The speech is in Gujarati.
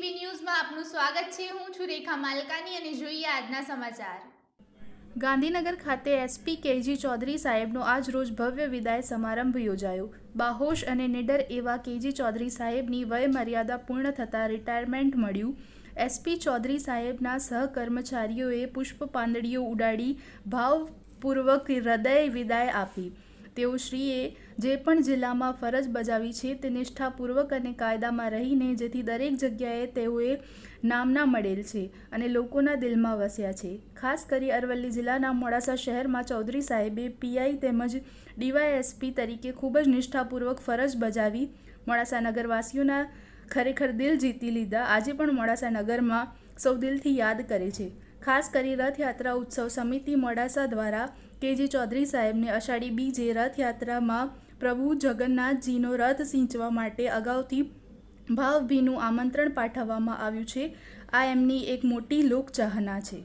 છે. હું છું રેખા માલકાની અને જોઈએ આજના સમાચાર. ગાંધીનગર ખાતે એસપી કેજી ચૌધરી સાહેબનો આજ રોજ ભવ્ય વિદાય સમારંભ યોજાયો. બાહોશ અને નિડર એવા કેજી ચૌધરી સાહેબની વય મર્યાદા પૂર્ણ થતાં રિટાયરમેન્ટ મળ્યું. એસપી ચૌધરી સાહેબના સહકર્મચારીઓએ પુષ્પ પાંદડીઓ ઉડાડી, ભાવપૂર્વક હૃદય વિદાય આપી. તેઓ શ્રીએ જે પણ જિલ્લામાં ફરજ બજાવી છે તે નિષ્ઠાપૂર્વક અને કાયદામાં રહીને જેથી દરેક જગ્યાએ તેઓએ નામના મળેલ છે અને લોકોના દિલમાં વસ્યા છે. ખાસ કરી અરવલ્લી જિલ્લાના મોડાસા શહેરમાં ચૌધરી સાહેબે પીઆઈ તેમજ ડીવાયએસપી તરીકે ખૂબ જ નિષ્ઠાપૂર્વક ફરજ બજાવી મોડાસા નગરવાસીઓના ખરેખર દિલ જીતી લીધા. આજે પણ મોડાસા નગરમાં સૌ દિલથી યાદ કરે છે. ખાસ કરી રથયાત્રા ઉત્સવ સમિતિ મોડાસા દ્વારા કેજી ચૌધરી સાહેબને અષાઢી બીજે રથયાત્રામાં પ્રભુ જગન્નાથજીનો રથ સિંચવા માટે અગાઉથી ભાવભીનું આમંત્રણ પાઠવવામાં આવ્યું છે. આ એમની એક મોટી લોકચાહના છે.